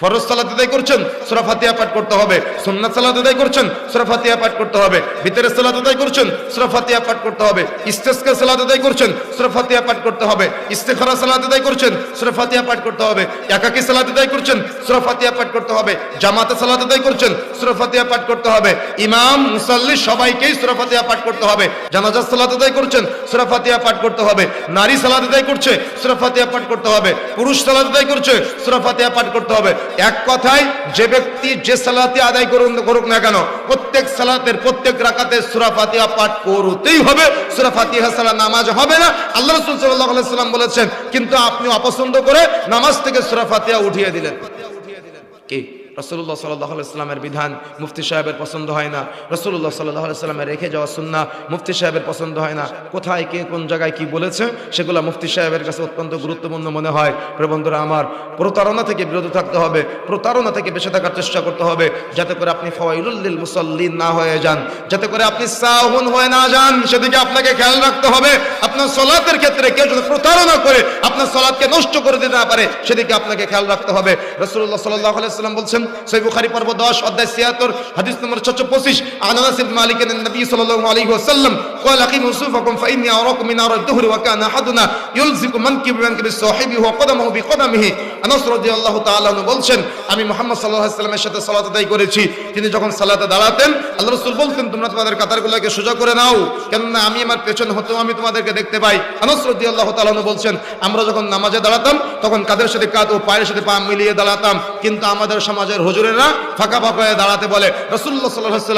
ফরজ সালাত আদায় করছেন ফাতিহা পাঠ করতে হবে সুন্নাত সালাত আদায় করছেন ফাতিহা পাঠ করতে হবে ভিতরের সালাত আদায় করছেন ফাতিহা পাঠ করতে হবে সালাত আদায় করছেন ফাতিহা পাঠ করতে হবে ইস্তেখারা সালাত আদায় করছেন ফাতিহা পাঠ করতে হবে একাকী সালাত আদায় করছেন ফাতিহা পাঠ করতে হবে জামাতে সালাত আদায় করছেন ফাতিহা পাঠ করতে হবে ইমাম মুসাল্লি সবাইকেই সূরা ফাতিহা পাঠ করতে হবে জানাজার সালাত আদায় করছেন ফাতিহা পাঠ করতে হবে নারী সালাত আদায় করছে ফাতিহা পাঠ করতে হবে পুরুষ সালাত আদায় করছে সূরা ফাতিহা পাঠ করতে হবে এক কথায়, যে ব্যক্তি যে সালাতে আদায় করুন, করুক না কেন, প্রত্যেক সালাতের, প্রত্যেক রাকাতে সূরা ফাতিহা পাঠ করতেই হবে। সূরা সালা নামাজ হবে না। আল্লাহ রসুল সাল্লাহ সাল্লাম বলেছেন, কিন্তু আপনি অপছন্দ করে নামাজ থেকে সূরা ফাতিহা উঠিয়ে দিলেন। কি? রসুল্লাহ সাল্লাহ সাল্লামের বিধান মুফতি সাহেবের পছন্দ হয় না। রসুল্লাহ সাল্লাহ সাল্লামের রেখে যাওয়া সুন্না মুফতি সাহেবের পছন্দ হয় না। কোথায় কে কোন জায়গায় কি বলেছে, সেগুলো মুফতি সাহেবের কাছে অত্যন্ত গুরুত্বপূর্ণ মনে হয়। প্রিয় বন্ধুরা, আমার প্রতারণা থেকে বিরত থাকতে হবে, প্রতারণা থেকে বেঁচে থাকার চেষ্টা করতে হবে, যাতে করে আপনি ফওয়াইলুল্লিল মুসল্লিন না হয়ে যান। যাতে করে আপনি সাহুন হয়ে না যান। সেদিকে আপনাকে খেয়াল রাখতে হবে, আপনার সলাতের ক্ষেত্রে কেউ যদি প্রতারণা করে আপনার সলাৎকে নষ্ট করে দিতে না পারে, সেদিকে আপনাকে খেয়াল রাখতে হবে। রসুল্লাহ সাল্লাহ সাল্লাম বলছেন সই বুখারি, পর্ব দশ, অধ্যায় ছিয়াত্তর, হাদিস নম্বর ছশো পঁচিশ আনাস ইবনে মালিক নবী সাল্লাল্লাহু আলাইহি ওয়াসাল্লাম قال اقيموا صفوفكم فاني اراكم من نار الدهر وكان احدنا يلزق منكب منكب صاحبه وقدمه بقدمه আনাস রাদিয়াল্লাহু তাআলা আনহু বলছেন আমি মুহাম্মদ সাল্লাল্লাহু আলাইহি সাল্লামের সাথে সালাত আদায় করেছি তিনি যখন সালাতে দাঁড়াতেন আল্লাহ রাসূল বলতেন তোমরা তোমাদের কাতারগুলোকে সোজা করে নাও কেননা আমি আমার পেছনে হতেও আমি তোমাদেরকে দেখতে পাই আনাস রাদিয়াল্লাহু তাআলা আনহু বলছেন আমরা যখন নামাজে দাঁড়াতাম তখন কাদের সাথে কাঁধ ও পায়ের সাথে পা মিলিয়ে দাঁড়াতাম কিন্তু আমাদের সমাজের হুজুরেরা ফাঁকা ফাঁকা হয়ে দাঁড়াতে বলে রাসূলুল্লাহ সাল্লাল্লাহু আলাইহি ওয়াসাল্লাম